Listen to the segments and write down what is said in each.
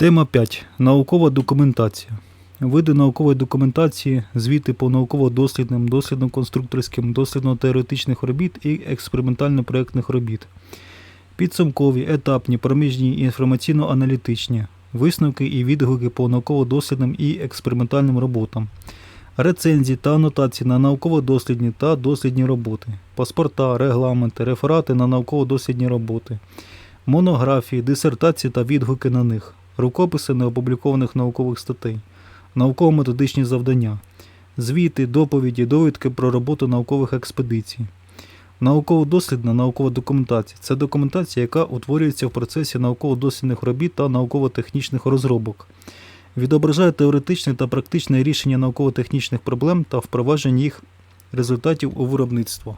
Тема 5. Наукова документація. Види наукової документації, звіти по науково-дослідним, дослідно-конструкторським, дослідно-теоретичних робіт і експериментально-проєктних робіт. Підсумкові, етапні, проміжні і інформаційно-аналітичні, висновки і відгуки по науково-дослідним і експериментальним роботам, рецензії та анотації на науково-дослідні та дослідні роботи, паспорта, регламенти, реферати на науково-дослідні роботи, монографії, дисертації та відгуки на них, рукописи неопублікованих наукових статей, науково-методичні завдання, звіти, доповіді, довідки про роботу наукових експедицій. Науково-дослідна наукова документація це документація, яка утворюється в процесі науково-дослідних робіт та науково-технічних розробок. Відображає теоретичне та практичне рішення науково-технічних проблем та впровадження їх результатів у виробництво.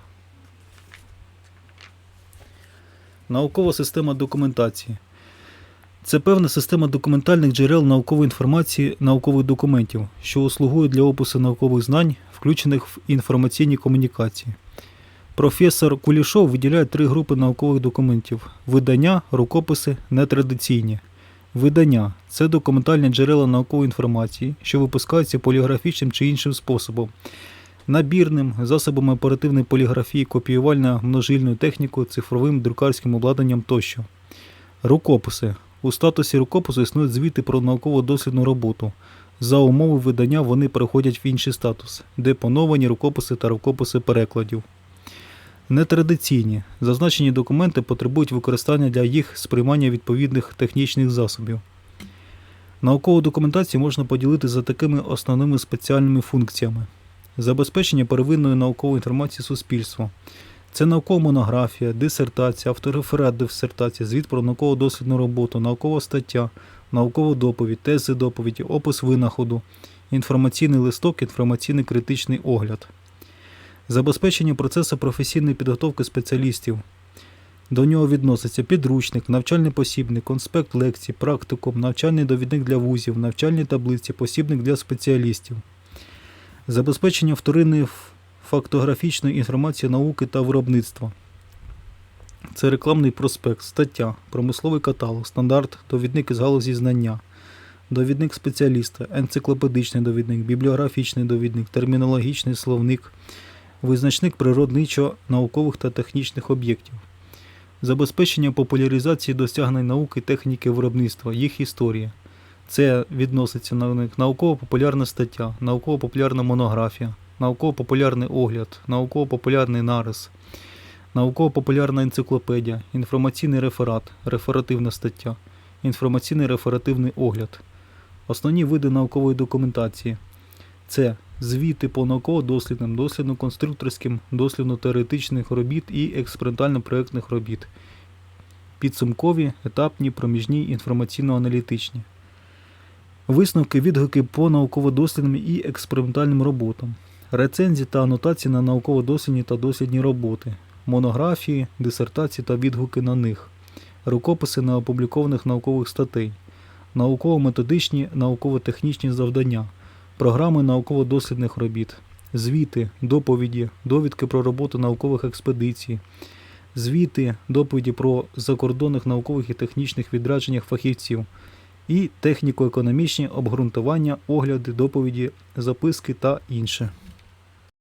Наукова система документації. Це певна система документальних джерел наукової інформації наукових документів, що услугує для опису наукових знань, включених в інформаційні комунікації. Професор Кулішов виділяє три групи наукових документів: видання, рукописи, нетрадиційні. Видання це документальні джерела наукової інформації, що випускаються поліграфічним чи іншим способом, набірним, засобами оперативної поліграфії, копіювально-множильною технікою, цифровим друкарським обладнанням тощо. Рукописи. У статусі рукопису існують звіти про науково-дослідну роботу. За умови видання вони переходять в інший статус, де поновані рукописи та рукописи перекладів. Нетрадиційні. Зазначені документи потребують використання для їх сприймання відповідних технічних засобів. Наукову документацію можна поділити за такими основними спеціальними функціями: забезпечення первинної наукової інформації суспільству. Це наукова монографія, дисертація, автореферат дисертації, звіт про науково-дослідну роботу, наукова стаття, наукова доповідь, тези доповіді, опис винаходу, інформаційний листок, інформаційний критичний огляд. Забезпечення процесу професійної підготовки спеціалістів. До нього відноситься підручник, навчальний посібник, конспект лекцій, практикум, навчальний довідник для вузів, навчальні таблиці, посібник для спеціалістів. Забезпечення вторинної фактографічної інформації науки та виробництва. Це рекламний проспект, стаття, промисловий каталог, стандарт, довідник із галузі знання, довідник спеціаліста, енциклопедичний довідник, бібліографічний довідник, термінологічний словник, визначник природничо-наукових та технічних об'єктів. Забезпечення популяризації досягнень науки, техніки виробництва, їх історія. Це відноситься на них науково-популярна стаття, науково-популярна монографія, науково-популярний огляд, науково-популярний нарис, науково-популярна енциклопедія, інформаційний реферат, реферативна стаття, інформаційний реферативний огляд. Основні види наукової документації це звіти по науково-дослідним, дослідно-конструкторським, дослідно-теоретичних робіт і експериментально-проєктних робіт, підсумкові, етапні, проміжні, інформаційно-аналітичні. Висновки відгуки по науково-дослідним і експериментальним роботам, рецензії та анотації на науково-дослідні та дослідні роботи, монографії, дисертації та відгуки на них, рукописи неопублікованих наукових статей, науково-методичні, науково-технічні завдання, програми науково-дослідних робіт, звіти, доповіді, довідки про роботу наукових експедицій, звіти, доповіді про закордонних наукових і технічних відрядженнях фахівців і техніко-економічні обґрунтування, огляди, доповіді, записки та інше.